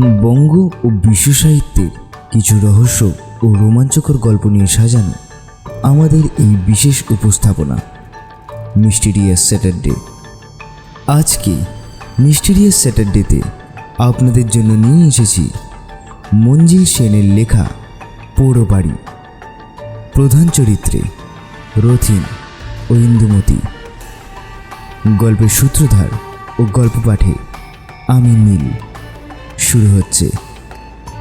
বঙ্গ ও বিশ্ব সাহিত্যের কিছু রহস্য ও রোমাঞ্চকর গল্প নিয়ে সাজানো আমাদের এই বিশেষ উপস্থাপনা, মিস্টিরিয়াস স্যাটারডে। আজকে মিস্টিরিয়াস স্যাটারডেতে আপনাদের জন্য নিয়ে এসেছি মঞ্জিল সেনের লেখা পোড়ো বাড়ি প্রধান চরিত্রে রথিন ও ইন্দুমতি। গল্পের সূত্রধার ও গল্প পাঠে আমি নীল। শুরু হচ্ছে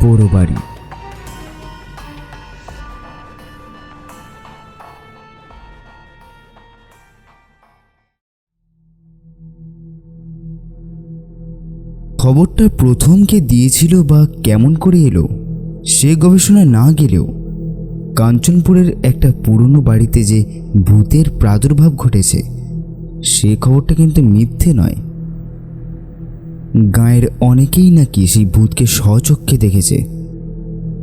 পোড়ো বাড়ি। খবরটা প্রথম কে দিয়েছিল বা কেমন করে এলো, সে গবেষণায় না গেলেও কাঞ্চনপুরের একটা পুরনো বাড়িতে যে ভূতের প্রাদুর্ভাব ঘটেছে, সে খবরটা কিন্তু মিথ্যে নয়। গাঁয়ের অনেকেই নাকি সেই ভূতকে স্বচক্ষে দেখেছে।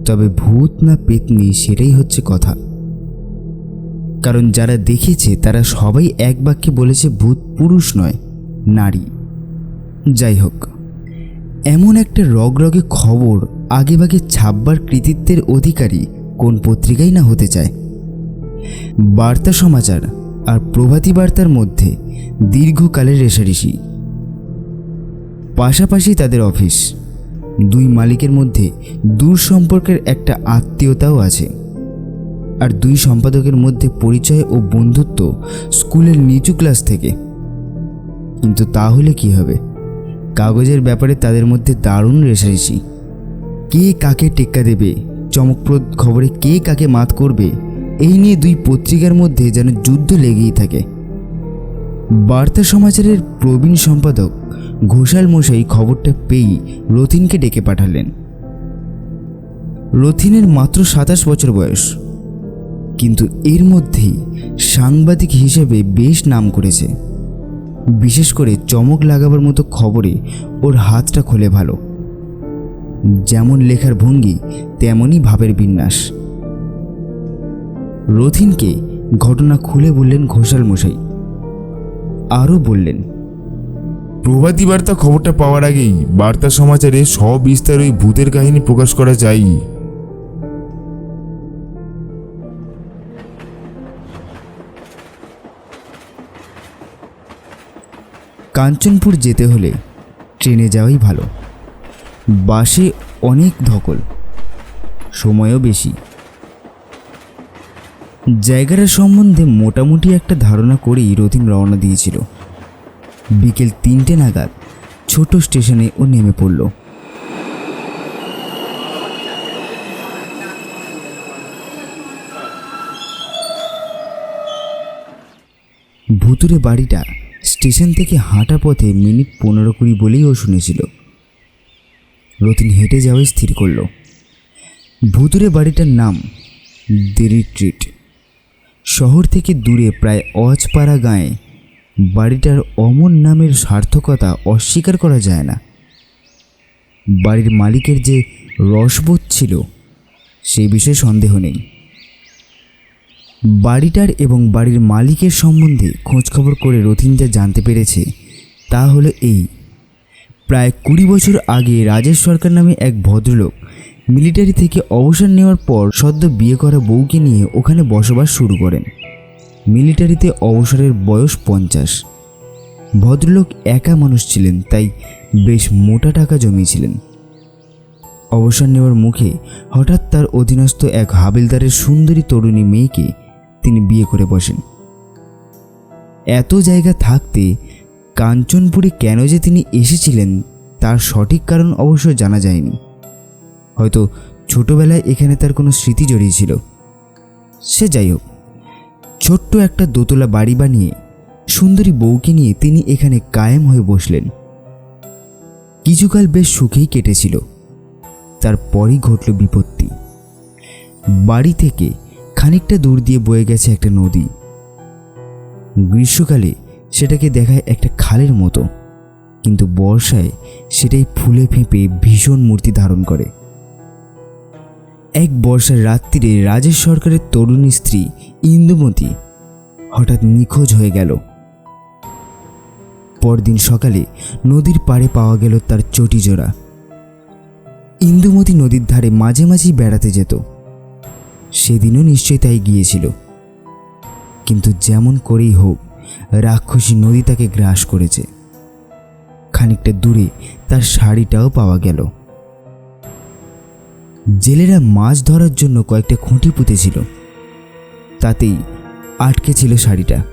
তবে ভূত না পেতনি সেটাই হচ্ছে কথা। কারণ যারা দেখেছে, তারা সবাই এক বাক্যে বলেছে ভূত পুরুষ নয়, নারী। যাই হোক, এমন একটা রগরগে খবর আগেভাগে ছাপবার কৃতিত্বের অধিকারী কোন পত্রিকাই না হতে চায়। বার্তা সমাচার আর প্রভাতী বার্তার মধ্যে দীর্ঘকালের রেশারেশি পাশাপাশি তাদের অফিস। দুই মালিকের মধ্যে দূর সম্পর্কের একটা আত্মীয়তাও আছে। আর দুই সম্পাদকের মধ্যে পরিচয় ও বন্ধুত্ব স্কুলের নিচু ক্লাস থেকে। কিন্তু তাহলে কি হবে? কাগজের ব্যাপারে তাদের মধ্যে দারুণ রেশারেশি। কে কাকে টেক্কা দেবে? চমকপ্রদ খবরে কে কাকে মাত করবে? এই নিয়ে দুই পত্রিকার মধ্যে যেন যুদ্ধ লেগেই থাকে। বার্তা সমাচারের প্রবীণ সম্পাদক ঘোষাল মশাই খবরটা পেয়েই রথিনকে ডেকে পাঠালেন। রথিনের মাত্র সাতাশ বছর বয়স। কিন্তু এর মধ্যেই সাংবাদিক হিসেবে বেশ নাম করেছে। বিশেষ করে চমক লাগাবার মতো খবরে ওর হাতটা খোলে ভালো। যেমন লেখার ভঙ্গি, তেমনই ভাবের বিন্যাস। রথিনকে ঘটনা খুলে বললেন ঘোষাল মশাই। আরও বললেন প্রভাতী বার্তা খবরটা পাওয়ার আগেই বার্তা সমাচারে সবিস্তার ওই ভূতের কাহিনী প্রকাশ করা চাই কাঞ্চনপুর যেতে হলে ট্রেনে যাওয়াই ভালো। বাসে অনেক ধকল সময়ও বেশি। জায়গাটার সম্বন্ধে মোটামুটি একটা ধারণা করেই রথিন রওনা দিয়েছিল। বিকেল তিনটে নাগাদ ছোট স্টেশনে ও নেমে পড়ল। ভুতুরে বাড়িটা স্টেশন থেকে হাঁটা পথে মিনিট পনেরো কুড়ি বলেই ও শুনেছিল। রতিন হেঁটে যাওয়াই স্থির করল। ভুতুরে বাড়িটার নাম দেরি ট্রিট শহর থেকে দূরে প্রায় অজপাড়া গায়ে বাড়িটার অমন নামের সার্থকতা অস্বীকার করা যায় না। বাড়ির মালিকের যে রসবোধ ছিল সেই বিষয়ে সন্দেহ নেই। বাড়িটার এবং বাড়ির মালিকের সম্বন্ধে খোঁজখবর করে রথিন যা জানতে পেরেছে, তা হলো এই। প্রায় কুড়ি বছর আগে রাজেশ সরকার নামে এক ভদ্রলোক মিলিটারি থেকে অবসর নেওয়ার পর সদ্য বিয়ে করা বউকে নিয়ে ওখানে বসবাস শুরু করেন। মিলিটারিতে অবসরের বয়স পঞ্চাশ। ভদ্রলোক একা মানুষ ছিলেন, তাই বেশ মোটা টাকা জমিয়েছিলেন। অবসর নেওয়ার মুখে হঠাৎ তার অধীনস্থ এক হাবিলদারের সুন্দরী তরুণী মেয়েকে তিনি বিয়ে করে বসেন। এত জায়গা থাকতে কাঞ্চনপুরে কেন যে তিনি এসেছিলেন, তার সঠিক কারণ অবশ্য জানা যায়নি। হয়তো ছোটবেলায় এখানে তার কোনো স্মৃতি জড়িয়েছিল। সে যাই হোক, ছোট্ট একটা দোতলা বাড়ি বানিয়ে সুন্দরী বউকে নিয়ে তিনি এখানে কায়েম হয়ে বসলেন। কিছুকাল বেশ সুখেই কেটেছিল। তারপরই ঘটল বিপত্তি। বাড়ি থেকে খানিকটা দূর দিয়ে বয়ে গেছে একটা নদী। গ্রীষ্মকালে সেটাকে দেখায় একটা খালের মতো, কিন্তু বর্ষায় সেটাই ফুলে ফেঁপে ভীষণ মূর্তি ধারণ করে। এক বর্ষার রাত্রিরে রাজেশ সরকারের তরুণী স্ত্রী ইন্দুমতি হঠাৎ নিখোঁজ হয়ে গেল। পরদিন সকালে নদীর পাড়ে পাওয়া গেল তার চটি জোড়া। ইন্দুমতি নদীর ধারে মাঝে মাঝেই বেড়াতে যেত। সেদিনও নিশ্চয়ই তাই গিয়েছিল। কিন্তু যেমন করেই হোক, রাক্ষসী নদী তাকে গ্রাস করেছে। খানিকটা দূরে তার শাড়িটাও পাওয়া গেল। জেলেরা মাছ ধরার জন্য কয়েকটা খুঁটি পুঁতেছিল। তাতেই আটকে ছিল শাড়িটা।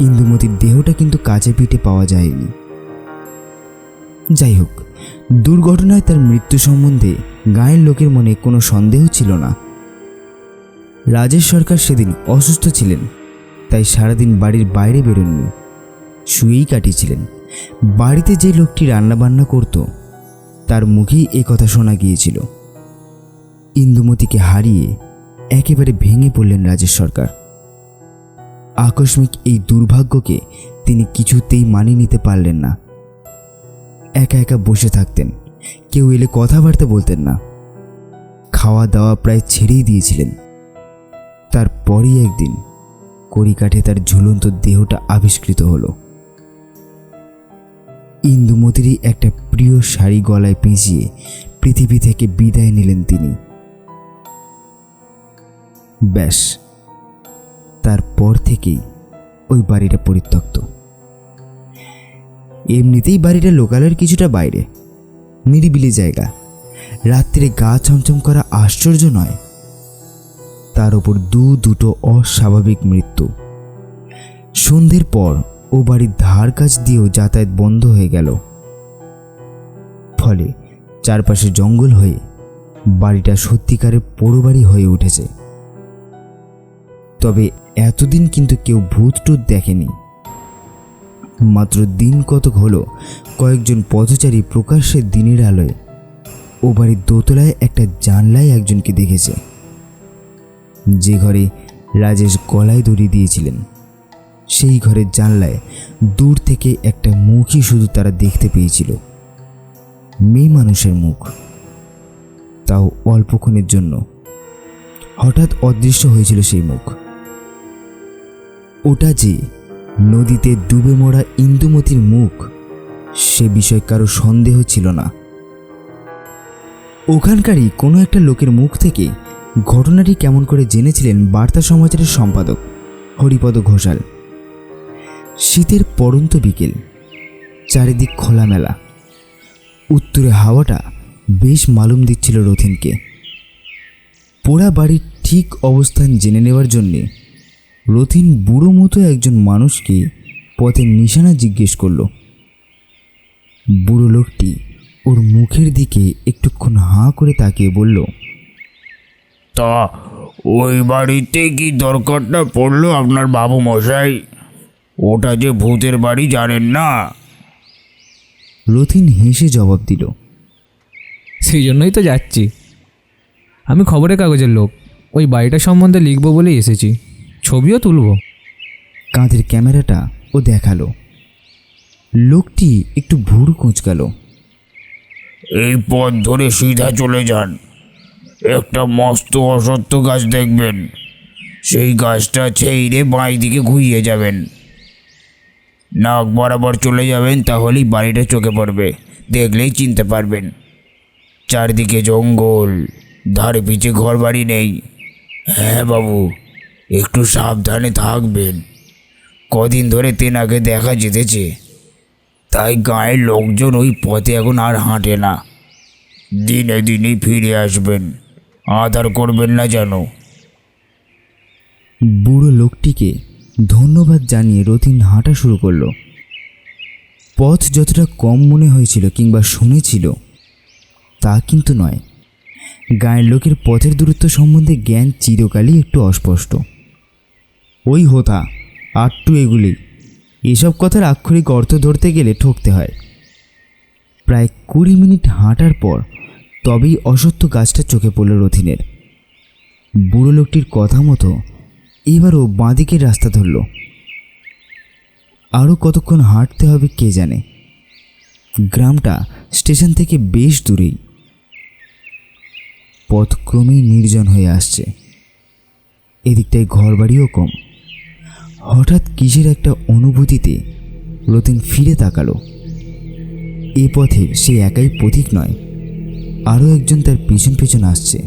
ইন্দুমতির দেহটা কিন্তু কাছে পিঠে পাওয়া যায়নি। যাই হোক দুর্ঘটনায় তার মৃত্যু সম্বন্ধে গায়ের লোকের মনে কোনো সন্দেহ ছিল না। রাজেশ সরকার সেদিন অসুস্থ ছিলেন, তাই সারাদিন বাড়ির বাইরে বেরোননি। শুয়েই কাটিয়েছিলেন। বাড়িতে যে লোকটি রান্নাবান্না করত তার মুখেই এ কথা শোনা গিয়েছিল। ইন্দুমতিকে হারিয়ে একেবারে ভেঙে পড়লেন রাজেশ সরকার। আকস্মিক এই দুর্ভাগ্যকে তিনি কিছুতেই মানিয়ে নিতে পারলেন না। একা একা বসে থাকতেন, কেউ এলে কথাবার্তা বলতেন না। খাওয়া দাওয়া প্রায় ছেড়েই দিয়েছিলেন। তারপরই একদিন কড়িকাঠে তার ঝুলন্ত দেহটা আবিষ্কৃত হলো। ইন্দুমতিরই একটা প্রিয় শাড়ি গলায় পেঁচিয়ে পৃথিবী থেকে বিদায় নিলেন তিনি। ব্যাস, তারপর থেকেই ওই বাড়িটা পরিত্যক্ত। এমনিতেই বাড়িটা লোকালের কিছুটা বাইরে, নিরিবিলি জায়গা। রাত্রে গা ছমছম করা আশ্চর্য নয়। তার ওপর দু দুটো অস্বাভাবিক মৃত্যু। সন্ধ্যের পর ও বাড়ির ধার কাছ দিয়েও যাতায়াত বন্ধ হয়ে গেল। ফলে চারপাশে জঙ্গল হয়ে বাড়িটা সত্যিকারের পোড়ো বাড়ি হয়ে উঠেছে। তবে এতদিন কিন্তু কেউ ভূত টুত দেখেনি। মাত্র দিন কতক হলো, কয়েকজন পথচারী প্রকাশ্যে দিনের আলোয় ও বাড়ির দোতলায় একটা জানলায় একজনকে দেখেছে। যে ঘরে রাজেশ গলায় দড়ি দিয়েছিলেন। সেই ঘরের জানলায় দূর থেকে একটা মুখই শুধু তারা দেখতে পেয়েছিল। মেয়ে মানুষের মুখ। তাও অল্পক্ষণের জন্য। হঠাৎ অদৃশ্য হয়েছিল সেই মুখ। ওটা যে নদীতে ডুবে মরা ইন্দুমতির মুখ, সে বিষয়ে কারও সন্দেহ ছিল না। ওখানকারই কোনো একটা লোকের মুখ থেকে ঘটনাটি কেমন করে জেনেছিলেন বার্তা সমাচারের সম্পাদক হরিপদ ঘোষাল। শীতের পড়ন্ত বিকেল, চারিদিক খোলামেলা। উত্তরে হাওয়াটা বেশ মালুম দিচ্ছিল রথিনকে। পোড়া বাড়ির ঠিক অবস্থান জেনে নেওয়ার জন্যে রথিন বুড়ো মতো একজন মানুষকে পথের নিশানা জিজ্ঞেস করল। বুড়ো লোকটি ওর মুখের দিকে একটুক্ষণ হাঁ করে তাকিয়ে বলল, তা, ওই বাড়িতে কি দরকারটা পড়ল আপনার বাবু মশাই ওটা যে ভূতের বাড়ি জানেন না। রথিন হেসে জবাব দিল সেই জন্যই তো যাচ্ছি। আমি খবরের কাগজের লোক ওই বাড়িটা সম্বন্ধে লিখব বলেই এসেছি। ছবিও তুলব। কাঁধের ক্যামেরাটা ও দেখাল। লোকটি একটু ভুরু কুঁচকালো। এই পথ ধরে সিধা চলে যান। একটা মস্ত অসত্য গাছ দেখবেন। সেই গাছটা ছেড়ে বাঁই দিকে ঘুরিয়ে যাবেন। নাক বরাবর চলে যাবেন, তাহলেই বাড়িটা চোখে পড়বে। দেখলেই চিনতে পারবেন। চারদিকে জঙ্গল, ধারে পিছে ঘর বাড়ি নেই। হ্যাঁ বাবু, একটু সাবধানে থাকবেন। কদিন ধরে তেনাকে দেখা যেতেছে। তাই গায়ের লোকজন ওই পথে এখন আর হাঁটে না। দিনে দিনেই ফিরে আসবেন। আধার করবেন না যেন। বুড়ো লোকটিকে ধন্যবাদ জানিয়ে রতিন হাঁটা শুরু করল। পথ যতটা কম মনে হয়েছিল কিংবা শুনেছিল, তা কিন্তু নয়। গায়ের লোকের পথের দূরত্ব সম্বন্ধে জ্ঞান চিরকালই একটু অস্পষ্ট। ওই হোথা আটটু এগুলি। এসব কথার আক্ষরিক অর্থ ধরতে গেলে ঠকতে হয়। প্রায় কুড়ি মিনিট হাঁটার পর তবেই অসত্য গাছটা চোখে পড়ল রথিনের। বুড়ো লোকটির কথা মতো এবারও বাঁদিকের রাস্তা ধরল। আরও কতক্ষণ হাঁটতে হবে কে জানে। গ্রামটা স্টেশন থেকে বেশ দূরেই। পথ ক্রমেই নির্জন হয়ে আসছে। এদিকটায় ঘরবাড়িও কম। হঠাৎ কিসের একটা অনুভূতিতে রতিন ফিরে তাকালো। এ পথে সে একাই পথিক নয়, আরও একজন তার পিছন পিছন আসছে।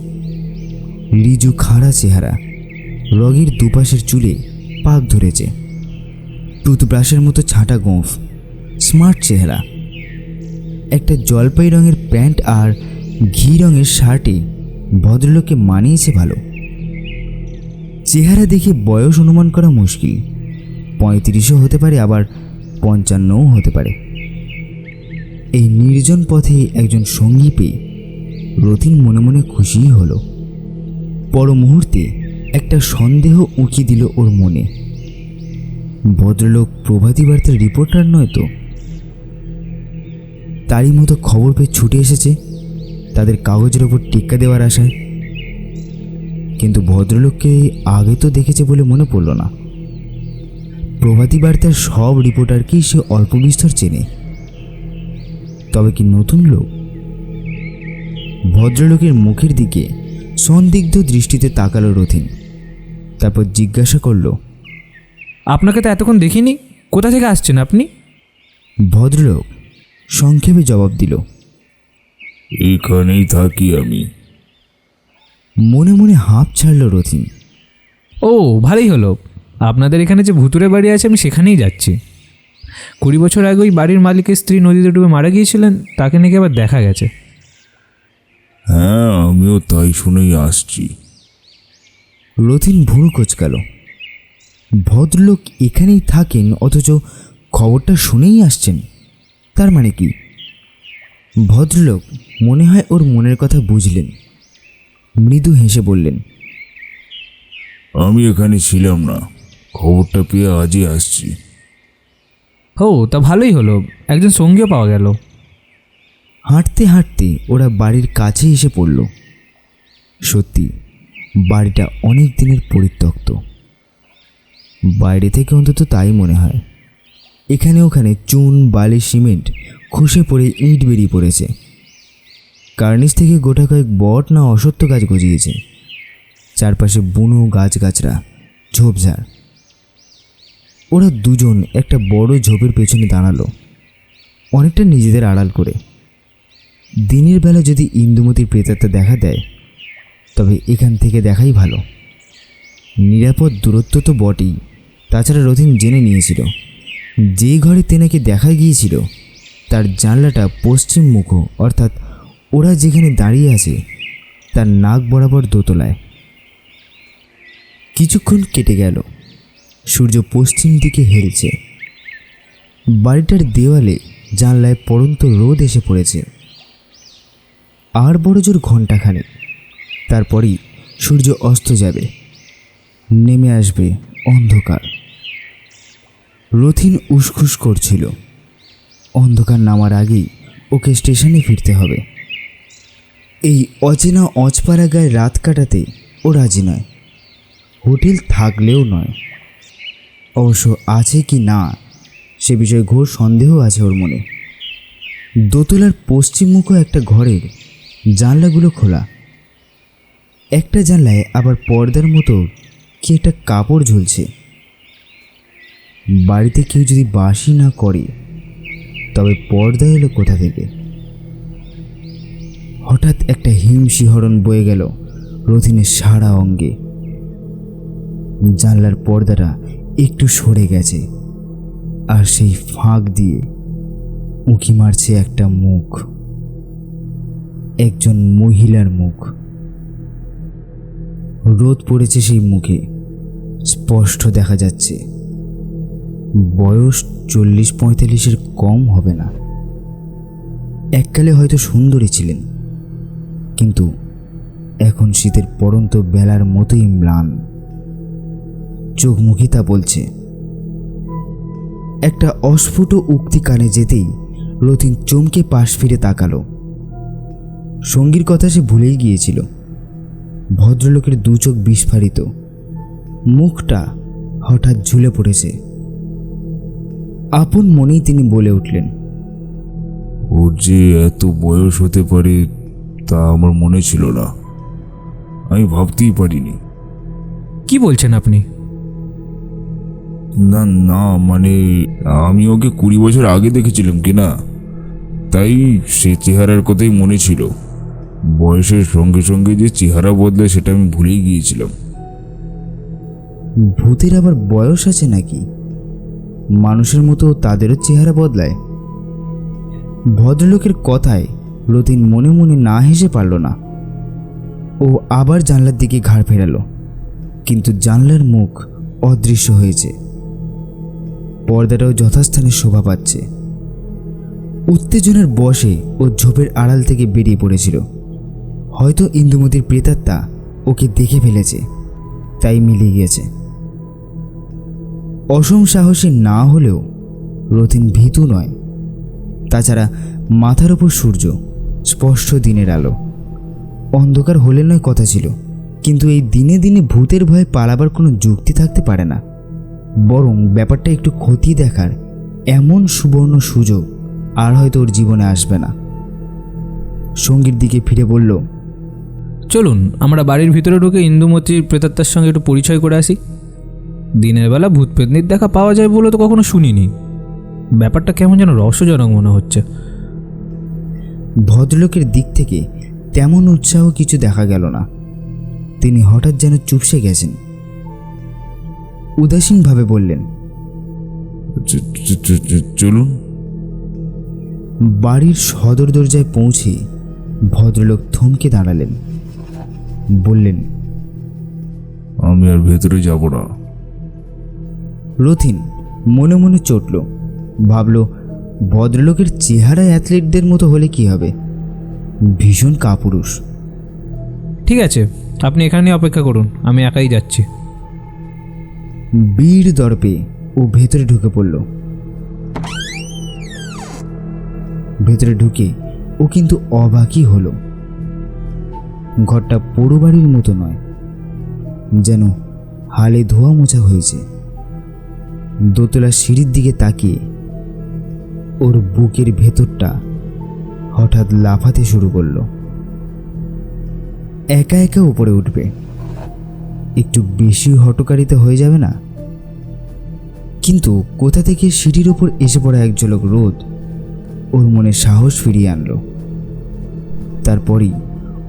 রিজু খাড়া চেহারা। রগের দুপাশের চুলে পাক ধরেছে। টুথব্রাশের মতো ছাঁটা গোঁফ, স্মার্ট চেহারা, একটা জলপাই রঙের প্যান্ট আর ঘি রঙের শার্টে ভদ্রলোককে মানিয়েছে ভালো। চেহারা দেখে বয়স অনুমান করা মুশকিল, পঁয়ত্রিশও হতে পারে, আবার পঞ্চান্নও হতে পারে। এই নির্জন পথে একজন সঙ্গী পেয়ে রতিন মনে মনে খুশিই হলো। পর মুহূর্তে একটা সন্দেহ উঁকি দিল ওর মনে। ভদ্রলোক প্রভাতী বার্তার রিপোর্টার নয় তো? তারই মতো খবর পেয়ে ছুটে এসেছে তাদের কাগজের ওপর টিক্কা দেওয়ার আশায়। কিন্তু ভদ্রলোককে আগে তো দেখেছে বলে মনে পড়ল না। প্রভাতী বার্তার সব রিপোর্টারকেই সে অল্প বিস্তর চেনে। তবে কি নতুন লোক? ভদ্রলোকের মুখের দিকে সন্দিগ্ধ দৃষ্টিতে তাকালো রথিন। তারপর জিজ্ঞাসা করল আপনাকে তো এতক্ষণ দেখিনি কোথা থেকে আসছেন আপনি? ভদ্রলোক সংক্ষেপে জবাব দিল এখানেই থাকি আমি। মনে মনে হাঁপ ছাড়ল রথিন। ও ভালোই হলো। আপনাদের এখানে যে ভুতুরে বাড়ি আছে আমি সেখানেই যাচ্ছি। কুড়ি বছর আগে ওই বাড়ির মালিকের স্ত্রী নদীতে ডুবে মারা গিয়েছিলেন তাকে নাকি আবার দেখা গেছে। হ্যাঁ আমিও তাই শুনেই আসছি। রথিন ভুরু কোচকাল। ভদ্রলোক এখানেই থাকেন অথচ খবরটা শুনেই আসছেন। তার মানে কি? ভদ্রলোক মনে হয় ওর মনের কথা বুঝলেন। মৃদু হেসে বললেন আমি এখানে ছিলাম না। খবরটা পেয়ে আজই আসছি। ও তা ভালোই হলো। একজন সঙ্গীও পাওয়া গেল। হাঁটতে হাঁটতে ওরা বাড়ির কাছে এসে পড়ল। সত্যি বাড়িটা অনেক দিনের পরিত্যক্ত। বাইরে থেকে অন্তত তাই মনে হয়। এখানে ওখানে চুন, বালি, সিমেন্ট খসে পড়ে ইট বেরিয়ে পড়েছে। কার্নিস থেকে গোটা কয়েক বট না অসত্য গাছ গজিয়েছে। চারপাশে বুনো গাছগাছরা, ঝোপঝাড়। ওরা দুজন একটা বড় ঝোপের পেছনে দাঁড়াল। অনেকটা নিজেদের আড়াল করে। দিনের বেলা যদি ইন্দুমতির প্রেতাত্মা দেখা দেয় তবে এখান থেকে দেখাই ভালো। নিরাপদ দূরত্ব তো বটেই, তাছাড়া রথিন জেনে নিয়েছিল। যে ঘরে তেনাকে দেখা গিয়েছিল, তার জানলাটা পশ্চিম মুখ, অর্থাৎ ওরা যেখানে দাঁড়িয়ে আছে, তার নাক বরাবর দোতলায়। কিছুক্ষণ কেটে গেল, সূর্য পশ্চিম দিকে হেলছে বাড়িটার দেওয়ালে জানলায় পড়ন্ত রোদ এসে পড়েছে। আর বড় জোর ঘণ্টাখানেক। তারপরেই সূর্য অস্ত যাবে। নেমে আসবে অন্ধকার। রথিন উসখুস করছিল। অন্ধকার নামার আগেই ওকে স্টেশনে ফিরতে হবে। এই অচেনা অচপাড়া গায়ে রাত কাটাতে ও রাজি নয়। হোটেল থাকলেও নয়। অবশ্য আছে কি না, সে বিষয়ে ঘোর সন্দেহ আছে ওর মনে। দোতলার পশ্চিমমুখো একটা ঘরের জানলাগুলো খোলা। একটা জানলায় আবার পর্দার মতো কি একটা কাপড় ঝুলছে। বাড়িতে কেউ যদি বাসি না করে, তবে পর্দা এলো কোথা থেকে? হঠাৎ একটা হিমশিহরণ বয়ে গেল রথিনের সারা অঙ্গে। জানলার পর্দাটা একটু সরে গেছে আর সেই ফাঁক দিয়ে উঁকি মারছে একটা মুখ। একজন মহিলার মুখ। রোদ পড়েছে সেই মুখে। স্পষ্ট দেখা যাচ্ছে, বয়স চল্লিশ পঁয়তাল্লিশের কম হবে না। এককালে হয়তো সুন্দরী ছিলেন, কিন্তু এখন শীতের পরন্ত বেলার মতোই ম্লান। চোখ মুখে তা বলছে, একটা অস্ফুট উক্তি কানে যেতেই রতিন চমকে পাশ ফিরে তাকালো। সঙ্গীর কথা সে ভুলেই গিয়েছিল। ভদ্রলোকের দু চোখ বিস্ফারিত। মুখটা হঠাৎ ঝুলে পড়েছে। আপন মনেই তিনি বলে উঠলেন ওর যে এত বয়স হতে পারে তা আমার মনে ছিল না। আমি ভাবতেই পারিনি। কি বলছেন আপনি? না না মানে আমি ওকে কুড়ি বছর আগে দেখেছিলাম কি না তাই সে চেহারার কথাই মনে ছিল। বয়সের সঙ্গে সঙ্গে যে চেহারা বদলায় সেটা আমি ভুলেই গিয়েছিলাম। ভূতের আবার বয়স আছে নাকি? মানুষের মতো তাদেরও চেহারা বদলায়। ভদ্রলোকের কথায় রতিন মনে মনে না হেসে পারল না। ও আবার জানলার দিকে ঘাড় ফেরালো, কিন্তু জানলার মুখ অদৃশ্য হয়েছে। পর্দাটাও যথাস্থানে শোভা পাচ্ছে। উত্তেজনার বসে ও ঝোপের আড়াল থেকে বেরিয়ে পড়েছিল। হয়তো ইন্দুমতির প্রেতাত্মা ওকে দেখে ফেলেছে, তাই মিলিয়ে গিয়েছে। অসম সাহসী না হলেও রতিন ভীতু নয়। তাছাড়া মাথার ওপর সূর্য স্পষ্ট দিনের আলো। অন্ধকার হলে নয় কথা ছিল, কিন্তু এই দিনে দিনে ভূতের ভয়ে পালাবার কোনো যুক্তি থাকতে পারে না। বরং ব্যাপারটা একটু খতিয়ে দেখার এমন সুবর্ণ সুযোগ আর হয়তো ওর জীবনে আসবে না। সঙ্গীর দিকে ফিরে বলল চলুন আমরা বাড়ির ভিতরে ঢুকে ইন্দুমতির প্রেতাত্মার সঙ্গে একটু পরিচয় করে আসি। দিনের বেলা ভূত পেতনির দেখা পাওয়া যায় বলে তো কখনো শুনিনি। ব্যাপারটা কেমন যেন রহস্যজনক মনে হচ্ছে। ভদ্রলোকের দিক থেকে তেমন উৎসাহ কিছু দেখা গেল না। তিনি হঠাৎ যেন চুপসে গেছেন। উদাসীনভাবে বললেন চলুন। বাড়ির সদর দরজায় পৌঁছে ভদ্রলোক থমকে দাঁড়ালেন। বললেন আমি আর ভেতরে যাব না। রথিন মনে মনে চটল ভাবল ভদ্রলোকের চেহারা অ্যাথলিটদের মতো হলে কি হবে? ভীষণ কাপুরুষ। ঠিক আছে আপনি এখানে অপেক্ষা করুন আমি একাই যাচ্ছি। বীর দর্পে ও ভেতরে ঢুকে পড়ল। ভেতরে ঢুকে ও কিন্তু অবাকই হলো। ঘরটা পোড়ো বাড়ির মতো নয়, যেন হালে ধোয়া মোছা হয়েছে। দোতলা সিঁড়ির দিকে তাকিয়ে ওর বুকের ভেতরটা হঠাৎ লাফাতে শুরু করল। একা একা উপরে উঠবে। একটু বেশি হটকারিতা হয়ে যাবে না? কিন্তু কোথা থেকে সিঁড়ির ওপর এসে পড়া এক ঝলক রোদ ওর মনে সাহস ফিরিয়ে আনলো। তারপরই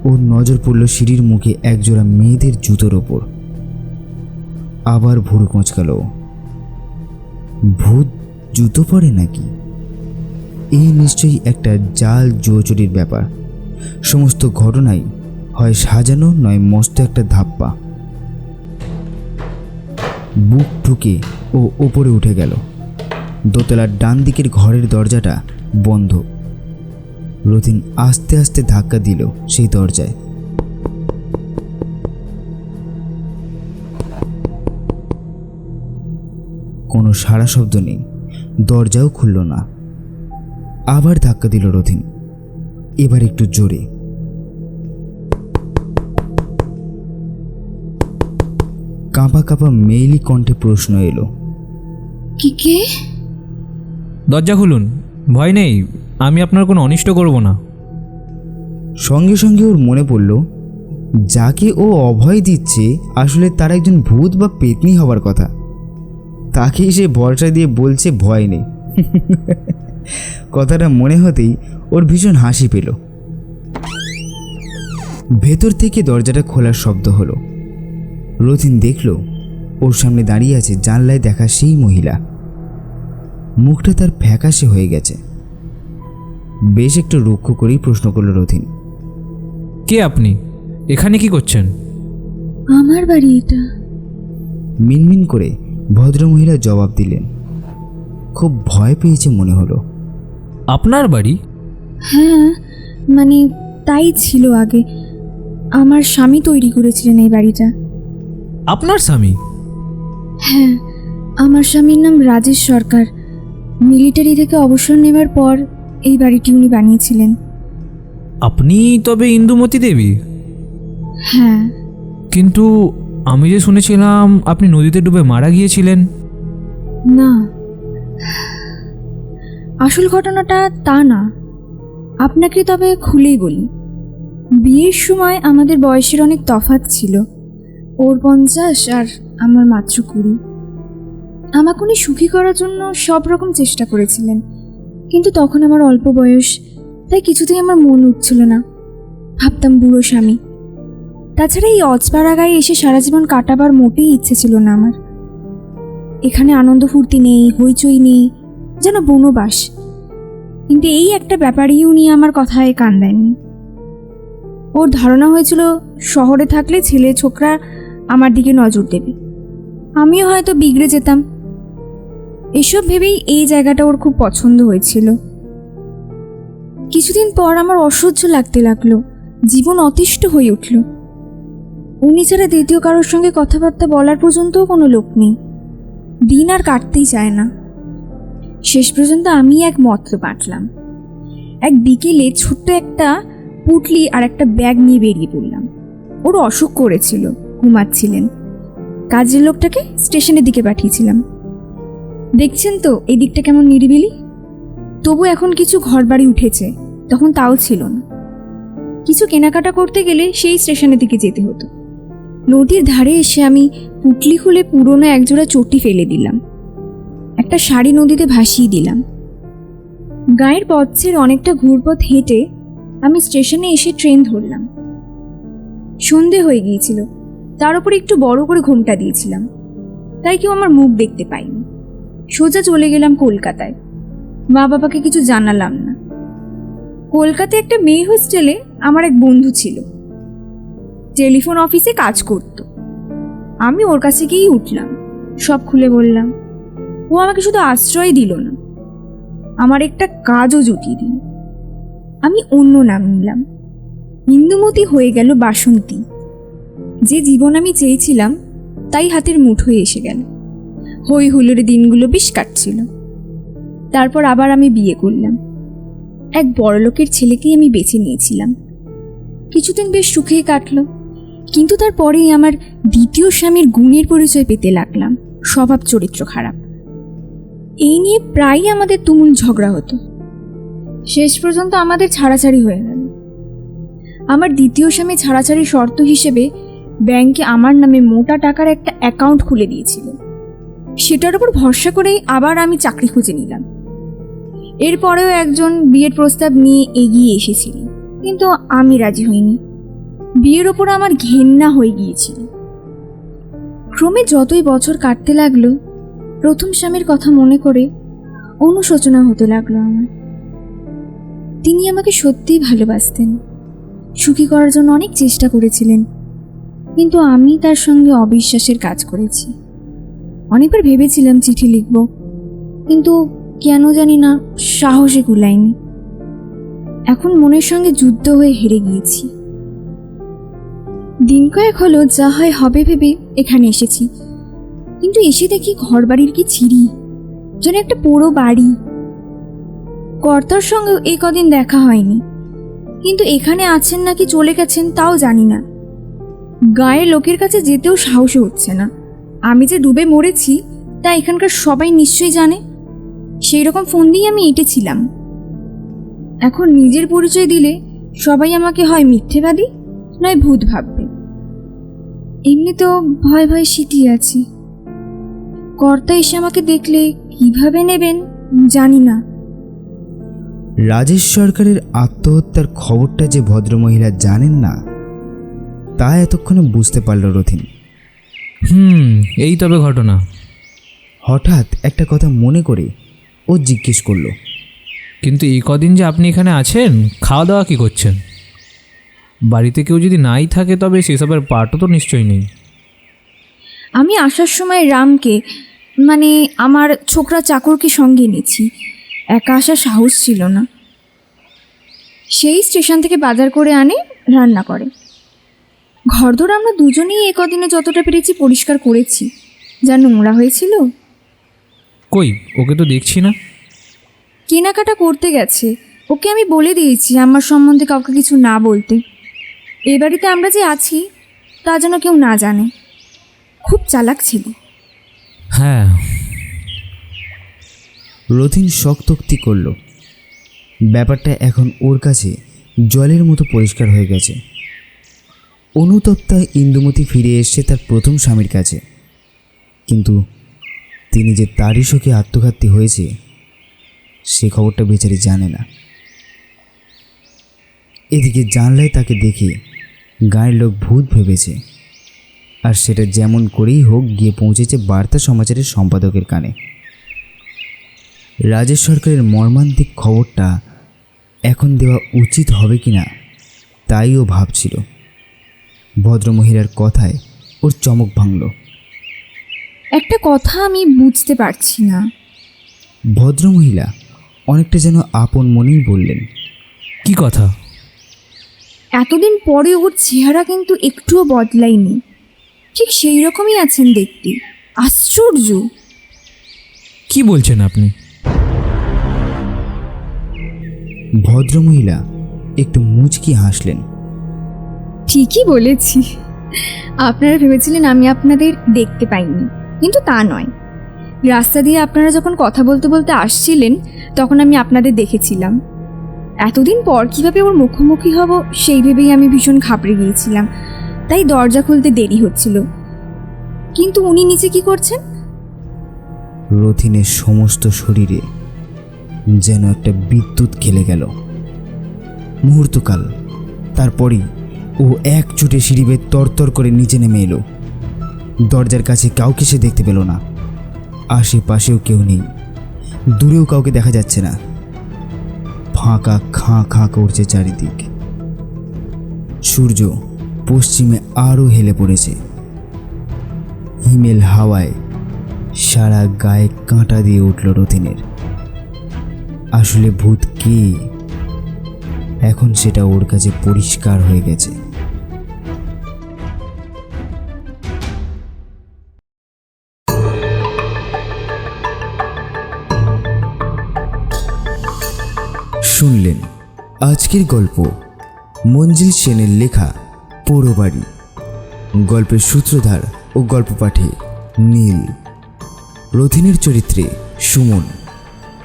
ওর নজর পড়ল সিঁড়ির মুখে একজোড়া মেয়েদের জুতোর ওপর। আবার ভুরু কোঁচকালো। ভূত জুতো পরে নাকি? এই নিশ্চয়ই একটা জাল জোচুরির ব্যাপার। সমস্ত ঘটনাই হয় সাজানো নয় মস্ত একটা ধাপ্পা। বুক ঠুকে ও ওপরে উঠে গেল। দোতলার ডান দিকের ঘরের দরজাটা বন্ধ। রতিন আস্তে আস্তে ধাক্কা দিল সেই দরজায়। কোনো সাড়া শব্দ নেই দরজাও খুলল না। আবার ধাক্কা দিল রথিন। এবার একটু জোরে। কাঁপা কাঁপা মেইলি কণ্ঠে প্রশ্ন এলো কি কে? দরজা খুলুন। ভয় নেই, আমি আপনার কোনো অনিষ্ট করব না। সঙ্গে সঙ্গে ওর মনে পড়ল, যাকে ও অভয় দিচ্ছে আসলে তার একজন ভূত বা পেতনি হবার কথা। তাকেই সে ভরসা দিয়ে বলছে ভয় নেই। কথাটা মনে হতেই ওর ভীষণ হাসি পেল। ভেতর থেকে দরজাটা খোলার শব্দ হলো। রথিন দেখল, ওর সামনে দাঁড়িয়ে আছে জানলায় দেখা সেই মহিলা। মুখটা তার ফ্যাকাশে হয়ে গেছে। বেশ একটু রুক্ষ করেই প্রশ্ন করল রথিন। কে আপনি? এখানে কি করছেন? আমার বাড়ি এটা। মিনমিন করে ভদ্রমহিলা জবাব দিলেন। খুব ভয় পেয়েছে মনে হলো। আপনার বাড়ি? হ্যাঁ মানে তাই ছিল আগে। আমার স্বামী তৈরি করেছিলেন এই বাড়িটা। আপনার স্বামী? হ্যাঁ আমার স্বামীর নাম রাজেশ সরকার। মিলিটারি থেকে অবসর নেবার পর এই বাড়িটি উনি বানিয়েছিলেন। আপনি তবে ইন্দুমতি দেবী? হ্যাঁ। কিন্তু আমি যে শুনেছিলাম আপনি নদীতে ডুবে মারা গিয়েছিলেন। না। আসল ঘটনাটা তা না। আপনাকে তবে খুলেই বলি। বিয়ের সময় আমাদের বয়সের অনেক তফাৎ ছিল। ওর পঞ্চাশ আর আমার মাত্র কুড়ি। আমাকে উনি সুখী করার জন্য সব রকম চেষ্টা করেছিলেন। কিন্তু তখন আমার অল্প বয়স, তাই কিছুতেই আমার মন উঠছিল না। ভাবতাম, বুড়ো স্বামী। তাছাড়া এই অজপাড়া গায়ে এসে সারা জীবন কাটাবার মোটেই ইচ্ছে ছিল না আমার। এখানে আনন্দ ফুর্তি নেই, হইচই নেই, যেন বনবাস। কিন্তু এই একটা ব্যাপারেই উনি আমার কথায় কান দেননি। ওর ধারণা হয়েছিল, শহরে থাকলে ছেলে ছোকরা আমার দিকে নজর দেবে। আমিও হয়তো বিগড়ে যেতাম। এসব ভেবেই এই জায়গাটা ওর খুব পছন্দ হয়েছিল। কিছুদিন পর আমার অসহ্য লাগতে লাগল, জীবন অতিষ্ঠ হয়ে উঠল। উনি ছাড়া দ্বিতীয় কারোর সঙ্গে কথাবার্তা বলার পর্যন্তও কোনো লোক নেই। দিন আর কাটতেই চায় না। শেষ পর্যন্ত আমি এক মতলব বাঁটলাম এক বিকেলে ছোট্ট একটা পুটলি আর একটা ব্যাগ নিয়ে বেরিয়ে পড়লাম। ওর অসুখ করেছিল, ঘুমাচ্ছিলেন। কাজের লোকটাকে স্টেশনের দিকে পাঠিয়েছিলাম। দেখছেন তো, এই দিকটা কেমন নিরিবিলি? তবু এখন কিছু ঘরবাড়ি উঠেছে, তখন তাও ছিল না। কিছু কেনাকাটা করতে গেলে সেই স্টেশনের দিকে যেতে হতো। নদীর ধারে এসে আমি পুটলি খুলে পুরনো একজোড়া চটি ফেলে দিলাম। একটা শাড়ি নদীতে ভাসিয়ে দিলাম। গায়ের পথ ছেড়ে অনেকটা ঘুরপথ হেঁটে আমি স্টেশনে এসে ট্রেন ধরলাম। সন্ধে হয়ে গিয়েছিল, তার উপর একটু বড় করে ঘোমটা দিয়েছিলাম। তাই কেউ আমার মুখ দেখতে পাইনি সোজা চলে গেলাম কলকাতায়। মা বাবাকে কিছু জানালাম না। কলকাতায় একটা মেয়ে হোস্টেলে আমার এক বন্ধু ছিল। টেলিফোন অফিসে কাজ করত। আমি ওর কাছে গিয়েই উঠলাম। সব খুলে বললাম, ও আমাকে শুধু আশ্রয় দিল না, আমার একটা কাজও জুটিয়ে দিল। আমি অন্য নাম নিলাম। ইন্দুমতি হয়ে গেল বাসন্তী। যে জীবন আমি চেয়েছিলাম, তাই হাতের মুঠোয় এসে গেল। হই হুল্লোড়ে দিনগুলো বেশ কাটছিল। তারপর আবার আমি বিয়ে করলাম। এক বড়লোকের ছেলেকেই আমি বেছে নিয়েছিলাম। কিছুদিন বেশ সুখেই কাটলো, কিন্তু তারপরেই আমার দ্বিতীয় স্বামীর গুণের পরিচয় পেতে লাগলাম, স্বভাব চরিত্র খারাপ। এই নিয়ে প্রায়ই আমাদের তুমুল ঝগড়া হতো। শেষ পর্যন্ত আমাদের ছাড়াছাড়ি হয়ে গেল। আমার দ্বিতীয় স্বামী ছাড়াছাড়ি শর্ত হিসেবে ব্যাংকে আমার নামে মোটা টাকার একটা অ্যাকাউন্ট খুলে দিয়েছিল। সেটার উপর ভরসা করেই আবার আমি চাকরি খুঁজে নিলাম। এরপরেও একজন বিয়ের প্রস্তাব নিয়ে এগিয়ে এসেছিল কিন্তু আমি রাজি হইনি। বিয়ের ওপর আমার ঘেন্না হয়ে গিয়েছিল। ক্রমে যতই বছর কাটতে লাগল, প্রথম স্বামীর কথা মনে করে অনুশোচনা হতে লাগল আমার। তিনি আমাকে সত্যিই ভালোবাসতেন, সুখী করার জন্য অনেক চেষ্টা করেছিলেন, কিন্তু আমি তার সঙ্গে অবিশ্বাসের কাজ করেছি। অনেকবার ভেবেছিলাম চিঠি লিখব, কিন্তু কেন জানি না সাহসে কুলাইনি এখন মনের সঙ্গে যুদ্ধ হয়ে হেরে গিয়েছি। দিন কয়েক হলো যা হয় হবে ভেবে এখানে এসেছি। কিন্তু এসে দেখি ঘর বাড়ির কি ছিঁড়ি যেন একটা পুরো বাড়ি। কর্তার সঙ্গেও এই কদিন দেখা হয়নি, কিন্তু এখানে আছেন নাকি চলে গেছেন তাও জানি না। গায়ের লোকের কাছে যেতেও সাহস হচ্ছে না। আমি যে ডুবে মরেছি, তা এখানকার সবাই নিশ্চয়ই জানে। সেই রকম ফোন দিয়ে আমি এঁটেছিলাম। এখন নিজের পরিচয় দিলে সবাই আমাকে হয় মিথ্যেবাদী, নয় ভূত ভাববে এমনি তো ভয় ভয় সিটিয়ে আছি। কর্তা এসে আমাকে দেখলে কীভাবে নেবেন জানি না। রাজেশ সরকারের আত্মহত্যার খবরটা যে ভদ্রমহিলা জানেন না, তা এতক্ষণে বুঝতে পারল রথিন। হুম এই তবে ঘটনা। হঠাৎ একটা কথা মনে করে ও জিজ্ঞেস করল। কিন্তু এই কদিন যে আপনি এখানে আছেন খাওয়া দাওয়া কী করছেন? বাড়িতে কেউ যদি নাই থাকে তবে সেসবের পার্টও তো নিশ্চয়ই নেই। আমি আসার সময় রামকে মানে আমার ছোকরা চাকরকে সঙ্গে নিয়েছি একা আসার সাহস ছিল না। সেই স্টেশন থেকে বাজার করে আনে রান্না করে। ঘরদোর আমরা দুজনেই এ কদিনে যতটা পেরেছি পরিষ্কার করেছি। যা নোংরা হয়েছিল? কই? ওকে তো দেখছি না। কেনাকাটা করতে গেছে। ওকে আমি বলে দিয়েছি আমার সম্বন্ধে কাউকে কিছু না বলতে। এ বাড়িতে আমরা যে আছি তা যেন কেউ না জানে। খুব চালাক ছিল। হ্যাঁ। রথিন শক্তোক্তি করল। ব্যাপারটা এখন ওর কাছে জলের মতো পরিষ্কার হয়ে গেছে। অনুতপ্তায় ইন্দুমতি ফিরে এসছে তার প্রথম স্বামীর কাছে। কিন্তু তিনি যে তারই শোকে আত্মঘাতী হয়েছে, সে খবরটা বেচারি জানে না। এদিকে জানলায় তাকে দেখে গায়ের লোক ভূত ভেবেছে, আর সেটা যেমন করেই হোক গিয়ে পৌঁছেছে বার্তা সমাচারের সম্পাদকের কানে। রাজেশ সরকারের মর্মান্তিক খবরটা এখন দেওয়া উচিত হবে কি না তাই ও ভাবছিল। ভদ্রমহিলার কথায় ওর চমক ভাঙল। একটা কথা আমি বুঝতে পারছি না। ভদ্রমহিলা অনেকটা যেন আপন মনেই বললেন কি কথা? এতদিন পরে ওর চেহারা কিন্তু একটুও বদলায়নি। ঠিক সেই রকমই আছেন দেখতে। আশ্চর্য! কি বলছেন আপনি? ভদ্রমহিলা একটু মুচকি হাসলেন। ঠিকই বলেছি। আপনারা ভেবেছিলেন আমি আপনাদের দেখতে পাইনি, কিন্তু তা নয়। রাস্তা দিয়ে আপনারা যখন কথা বলতে বলতে আসছিলেন, তখন আমি আপনাদের দেখেছিলাম। এতদিন পর কীভাবে ওর মুখোমুখি হব, সেই ভেবেই আমি ভীষণ ঘাবড়ে গিয়েছিলাম। তাই দরজা খুলতে দেরি হচ্ছিল। কিন্তু উনি নিচে কি করছেন? রথিনের সমস্ত শরীরে যেন একটা বিদ্যুৎ খেলে গেল। মুহূর্তকাল, তারপরই ও এক চুটে সিঁড়ি বেয়ে তরতর করে নিচে নেমে এলো। দরজার কাছে কাউকে সে দেখতে পেল না। আশেপাশেও কেউ নেই। দূরেও কাউকে দেখা যাচ্ছে না। ফাঁকা খাঁ খাঁ করছে চারিদিক। সূর্য পশ্চিমে আরও হেলে পড়েছে। হিমেল হাওয়ায় সারা গায়ে কাঁটা দিয়ে উঠল রথিনের। আসলে ভূত কে? এখন সেটা ওর কাছে পরিষ্কার হয়ে গেছে। শুনলেন আজকের গল্প মঞ্জিল সেনের লেখা পোড়োবাড়ি। গল্পের সূত্রধার ও গল্প পাঠে নীল। রথিনের চরিত্রে সুমন।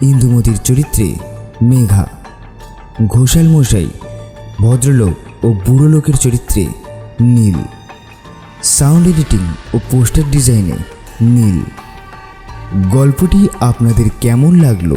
ইন্দুমতির চরিত্রে মেঘা। ঘোষাল মশাই, ভদ্রলোক ও বুড়ো লোকের চরিত্রে নীল। সাউন্ড এডিটিং ও পোস্টার ডিজাইনে নীল। গল্পটি আপনাদের কেমন লাগল